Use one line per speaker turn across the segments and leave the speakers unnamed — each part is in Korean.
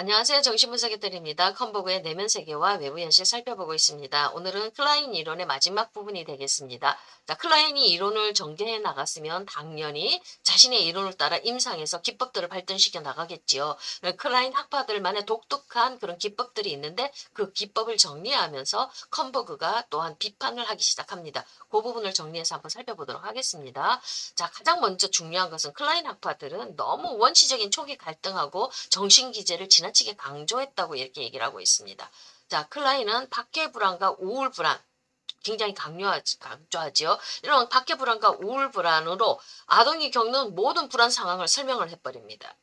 안녕하세요. 정신분석의들입니다. 컨버그의 내면 세계와 외부 현실 살펴보고 있습니다. 오늘은 클라인 이론의 마지막 부분이 되겠습니다. 자, 클라인이 이론을 전개해 나갔으면 당연히 자신의 이론을 따라 임상에서 기법들을 발전시켜 나가겠지요. 클라인 학파들만의 독특한 그런 기법들이 있는데 그 기법을 정리하면서 컨버그가 또한 비판을 하기 시작합니다. 그 부분을 정리해서 한번 살펴보도록 하겠습니다. 자, 가장 먼저 중요한 것은 클라인 학파들은 너무 원시적인 초기 갈등하고 정신 기제를 지나 치게 강조했다고 이렇게 얘기를 하고 있습니다. 자, 클라인은 밖의 불안과 우울 불안 굉장히 강요하지, 강조하지요. 이런 밖의 불안과 우울 불안으로 아동이 겪는 모든 불안 상황을 설명을 해버립니다.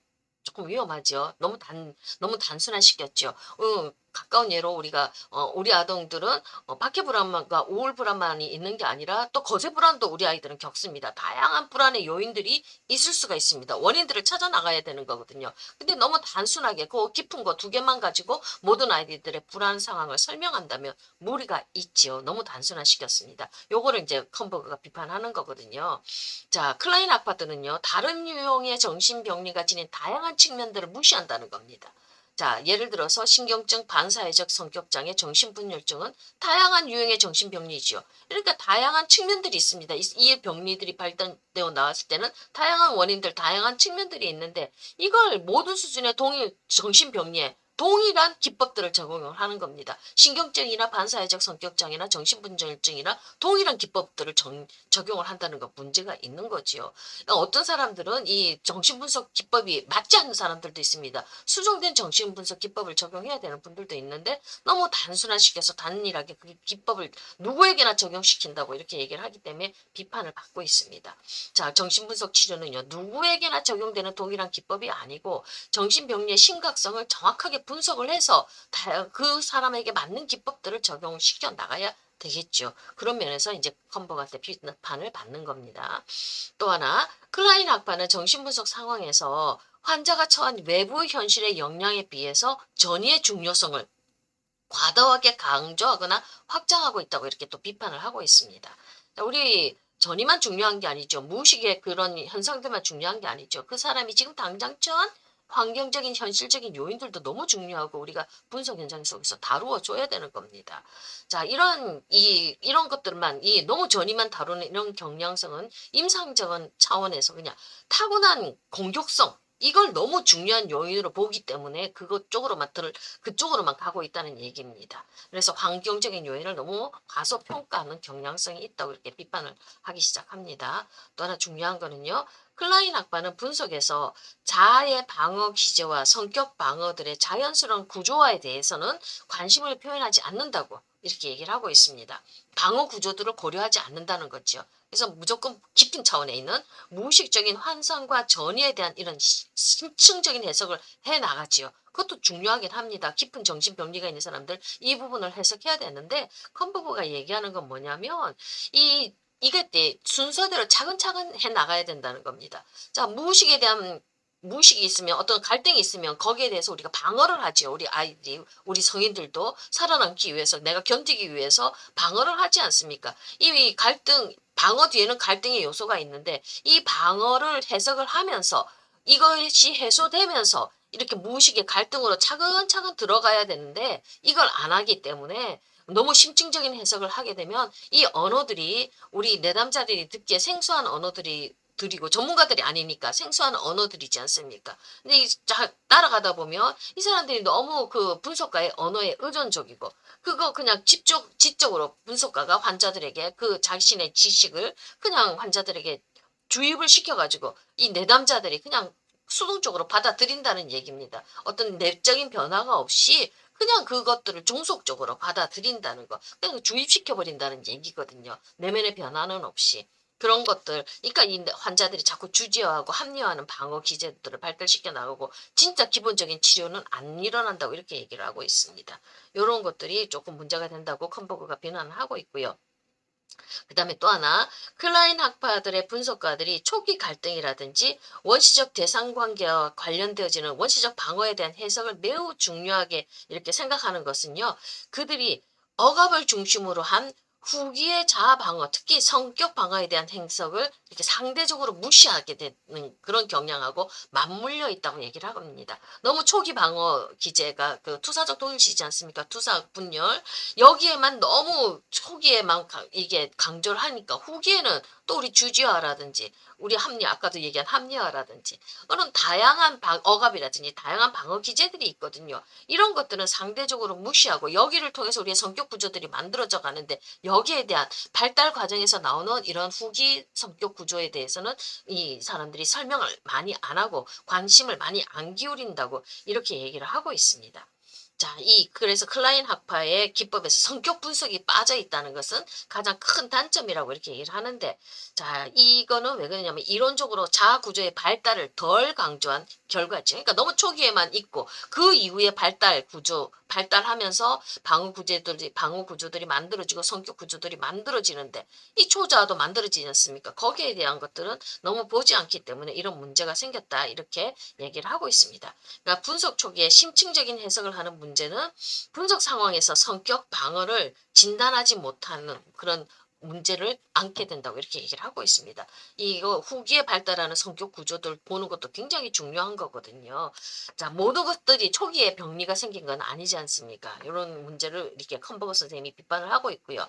조금 위험하죠. 너무 단, 너무 단순화시켰죠. 어, 가까운 예로 우리가 어, 우리 아동들은 어, 밖의 불안과 우울 불안만이 있는 게 아니라 또 거세 불안도 우리 아이들은 겪습니다. 다양한 불안의 요인들이 있을 수가 있습니다. 원인들을 찾아 나가야 되는 거거든요. 근데 너무 단순하게 그 깊은 거 두 개만 가지고 모든 아이들의 불안 상황을 설명한다면 무리가 있지요. 너무 단순화시켰습니다. 요거를 이제 컨버그가 비판하는 거거든요. 자, 클라인 아파트는요. 다른 유형의 정신병리가 지닌 다양한 측면들을 무시한다는 겁니다. 자, 예를 들어서 신경증, 반사회적 성격장애, 정신분열증은 다양한 유형의 정신병리지요. 그러니까 다양한 측면들이 있습니다. 이, 이 병리들이 발달되어 나왔을 때는 다양한 원인들, 다양한 측면들이 있는데 이걸 모든 수준의 동일 정신병리에 동일한 기법들을 적용을 하는 겁니다. 신경증이나 반사회적 성격장애나 정신분열증이나 동일한 기법들을 정, 적용을 한다는 것 문제가 있는 거지요. 어떤 사람들은 이 정신분석 기법이 맞지 않는 사람들도 있습니다. 수정된 정신분석 기법을 적용해야 되는 분들도 있는데 너무 단순화시켜서 단일하게 그 기법을 누구에게나 적용시킨다고 이렇게 얘기를 하기 때문에 비판을 받고 있습니다. 자, 정신분석 치료는요, 누구에게나 적용되는 동일한 기법이 아니고 정신병리의 심각성을 정확하게 분석을 해서 그 사람에게 맞는 기법들을 적용시켜 나가야 되겠죠. 그런 면에서 이제 컨버한테 비판을 받는 겁니다. 또 하나 클라인 학파는 정신분석 상황에서 환자가 처한 외부 현실의 영향에 비해서 전이의 중요성을 과도하게 강조하거나 확장하고 있다고 이렇게 또 비판을 하고 있습니다. 우리 전이만 중요한 게 아니죠. 무의식의 그런 현상들만 중요한 게 아니죠. 그 사람이 지금 당장 처한 환경적인 현실적인 요인들도 너무 중요하고 우리가 분석 현장 속에서 다루어 줘야 되는 겁니다. 자, 이런 이 이런 것들만 이 너무 전이만 다루는 이런 경향성은 임상적인 차원에서 그냥 타고난 공격성 이걸 너무 중요한 요인으로 보기 때문에 그것 쪽으로만 들 그쪽으로만 가고 있다는 얘기입니다. 그래서 환경적인 요인을 너무 과소평가하는 경향성이 있다고 이렇게 비판을 하기 시작합니다. 또 하나 중요한 거는요. 클라인 학파는 분석에서 자아의 방어 기제와 성격 방어들의 자연스러운 구조화에 대해서는 관심을 표현하지 않는다고 이렇게 얘기를 하고 있습니다. 방어 구조들을 고려하지 않는다는 거죠. 그래서 무조건 깊은 차원에 있는 무의식적인 환상과 전이에 대한 이런 심층적인 해석을 해 나가지요. 그것도 중요하긴 합니다. 깊은 정신병리가 있는 사람들 이 부분을 해석해야 되는데 컨버버가 얘기하는 건 뭐냐면 이 이게 때 순서대로 차근차근 해 나가야 된다는 겁니다. 자, 무의식에 대한 무의식이 있으면 어떤 갈등이 있으면 거기에 대해서 우리가 방어를 하죠. 우리 아이들이 우리 성인들도 살아남기 위해서 내가 견디기 위해서 방어를 하지 않습니까? 이 갈등 방어 뒤에는 갈등의 요소가 있는데 이 방어를 해석을 하면서 이것이 해소되면서 이렇게 무의식의 갈등으로 차근차근 들어가야 되는데 이걸 안 하기 때문에 너무 심층적인 해석을 하게 되면 이 언어들이 우리 내담자들이 듣기에 생소한 언어들이 들이고 전문가들이 아니니까 생소한 언어들이지 않습니까? 근데 이, 자, 따라가다 보면 이 사람들이 너무 그 분석가의 언어에 의존적이고 그거 그냥 직접 지적으로 분석가가 환자들에게 그 자신의 지식을 그냥 환자들에게 주입을 시켜가지고 이 내담자들이 그냥 수동적으로 받아들인다는 얘기입니다. 어떤 내적인 변화가 없이 그냥 그것들을 종속적으로 받아들인다는 거. 그냥 주입시켜버린다는 얘기거든요. 내면의 변화는 없이. 그런 것들, 그러니까 이 환자들이 자꾸 주지어하고 합리화하는 방어 기제들을 발달시켜 나가고 진짜 기본적인 치료는 안 일어난다고 이렇게 얘기를 하고 있습니다. 이런 것들이 조금 문제가 된다고 컨버그가 비난을 하고 있고요. 그 다음에 또 하나 클라인 학파들의 분석가들이 초기 갈등이라든지 원시적 대상 관계와 관련되어지는 원시적 방어에 대한 해석을 매우 중요하게 이렇게 생각하는 것은요. 그들이 억압을 중심으로 한 후기의 자아 방어, 특히 성격 방어에 대한 행석을 이렇게 상대적으로 무시하게 되는 그런 경향하고 맞물려 있다고 얘기를 합니다. 너무 초기 방어 기제가 그 투사적 동일시지 않습니까? 투사 분열 여기에만 너무 초기에만 가- 이게 강조를 하니까 후기에는 또 우리 주지화라든지 우리 합리 아까도 얘기한 합리화라든지 그런 다양한 방, 억압이라든지 다양한 방어 기제들이 있거든요. 이런 것들은 상대적으로 무시하고 여기를 통해서 우리의 성격 구조들이 만들어져 가는데 여 기에 대한 발달 과정에서 나오는 이런 후기 성격 구조에 대해서는 이 사람들이 설명을 많이 안 하고 관심을 많이 안 기울인다고 이렇게 얘기를 하고 있습니다. 자, 이 그래서 클라인 학파의 기법에서 성격 분석이 빠져 있다는 것은 가장 큰 단점이라고 이렇게 얘기를 하는데 자, 이거는 왜 그러냐면 이론적으로 자아 구조의 발달을 덜 강조한 결과죠. 그러니까 너무 초기에만 있고 그 이후에 발달 구조 발달하면서 방어 구조들이 방어 구조들이 만들어지고 성격 구조들이 만들어지는데 이 초자도 만들어지지 않습니까? 거기에 대한 것들은 너무 보지 않기 때문에 이런 문제가 생겼다 이렇게 얘기를 하고 있습니다. 그러니까 분석 초기에 심층적인 해석을 하는 문제는 분석 상황에서 성격 방어를 진단하지 못하는 그런 문제를 안게 된다고 이렇게 얘기를 하고 있습니다. 이거 후기에 발달하는 성격 구조들 보는 것도 굉장히 중요한 거거든요. 자, 모든 것들이 초기에 병리가 생긴 건 아니지 않습니까? 이런 문제를 이렇게 컨버거 선생님이 비판을 하고 있고요.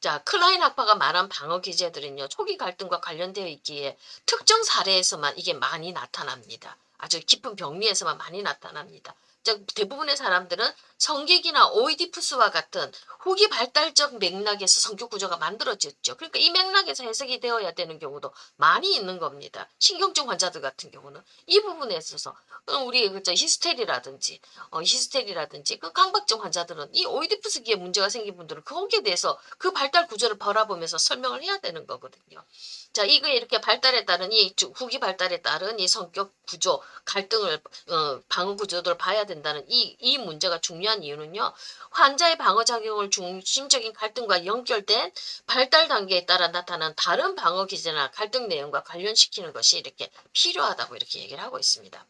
자, 클라인 학파가 말한 방어 기제들은요, 초기 갈등과 관련되어 있기에 특정 사례에서만 이게 많이 나타납니다. 아주 깊은 병리에서만 많이 나타납니다. 즉 대부분의 사람들은 성객이나 오이디푸스와 같은 후기 발달적 맥락에서 성격 구조가 만들어졌죠. 그러니까 이 맥락에서 해석이 되어야 되는 경우도 많이 있는 겁니다. 신경증 환자들 같은 경우는 이 부분에 있어서 어, 우리 그저 히스테리라든지 어, 히스테리라든지 그 강박증 환자들은 이 오이디푸스기에 문제가 생긴 분들은 거기에 대해서 그 발달 구조를 바라보면서 설명을 해야 되는 거거든요. 자, 이거 이렇게 발달에 따른 이 주- 후기 발달에 따른 이 성격 구조 갈등을 어, 방어 구조들을 봐야 된다는 이, 이 문제가 중요한 이유는요. 환자의 방어 작용을 중심적인 갈등과 연결된 발달 단계에 따라 나타난 다른 방어 기제나 갈등 내용과 관련시키는 것이 이렇게 필요하다고 이렇게 얘기를 하고 있습니다.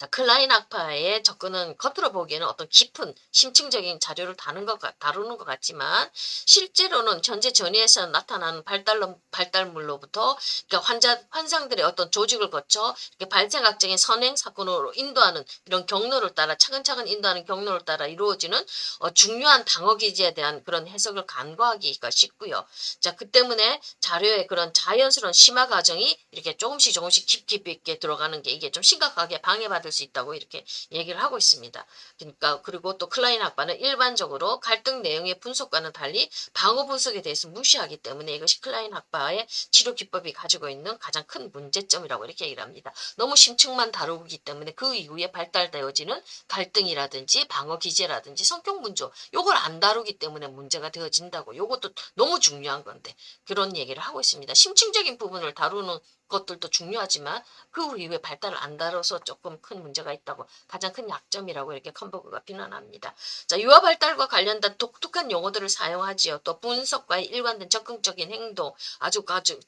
자, 클라인 학파의 접근은 겉으로 보기에는 어떤 깊은 심층적인 자료를 다루는 것, 같- 다루는 것 같지만 실제로는 현재 전이에서 나타나는 발달, 발달물로부터 그러니까 환자, 환상들의 어떤 조직을 거쳐 이렇게 발생학적인 선행 사건으로 인도하는 이런 경로를 따라 차근차근 인도하는 경로를 따라 이루어지는 어, 중요한 방어 기제에 대한 그런 해석을 간과하기가 쉽고요. 자, 그 때문에 자료의 그런 자연스러운 심화 과정이 이렇게 조금씩 조금씩 깊이 있게 들어가는 게 이게 좀 심각하게 방해받을 수 있다고 이렇게 얘기를 하고 있습니다. 그러니까 그리고 또 클라인 학파는 일반적으로 갈등 내용의 분석과는 달리 방어 분석에 대해서 무시하기 때문에 이것이 클라인 학파의 치료 기법이 가지고 있는 가장 큰 문제점이라고 이렇게 얘기를 합니다. 너무 심층만 다루기 때문에 그 이후에 발달되어지는 갈등이라든지 방어 기제라든지 성격 문조 요걸 안 다루기 때문에 문제가 되어진다고 요것도 너무 중요한 건데 그런 얘기를 하고 있습니다. 심층적인 부분을 다루는 것들도 중요하지만 그 이후에 발달을 안 다뤄서 조금 큰 문제가 있다고 가장 큰 약점이라고 이렇게 컨버그가 비난합니다. 자, 유아 발달과 관련된 독특한 용어들을 사용하지요. 또 분석과의 일관된 적극적인 행동, 아주 아주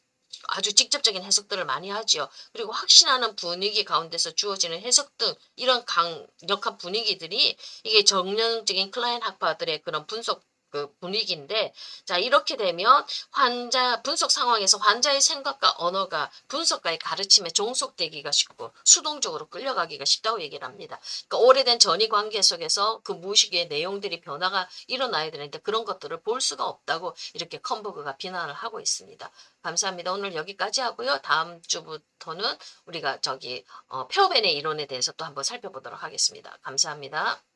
아주 직접적인 해석들을 많이 하지요. 그리고 확신하는 분위기 가운데서 주어지는 해석 등 이런 강력한 분위기들이 이게 정형적인 클라인 학파들의 그런 분석 그 분위기인데 자 이렇게 되면 환자 분석 상황에서 환자의 생각과 언어가 분석가의 가르침에 종속되기가 쉽고 수동적으로 끌려가기가 쉽다고 얘기를 합니다. 그러니까 오래된 전이 관계 속에서 그 무의식의 내용들이 변화가 일어나야 되는데 그런 것들을 볼 수가 없다고 이렇게 컨버그가 비난을 하고 있습니다. 감사합니다. 오늘 여기까지 하고요. 다음 주부터는 우리가 저기 어, 페어벤의 이론에 대해서 또 한번 살펴보도록 하겠습니다. 감사합니다.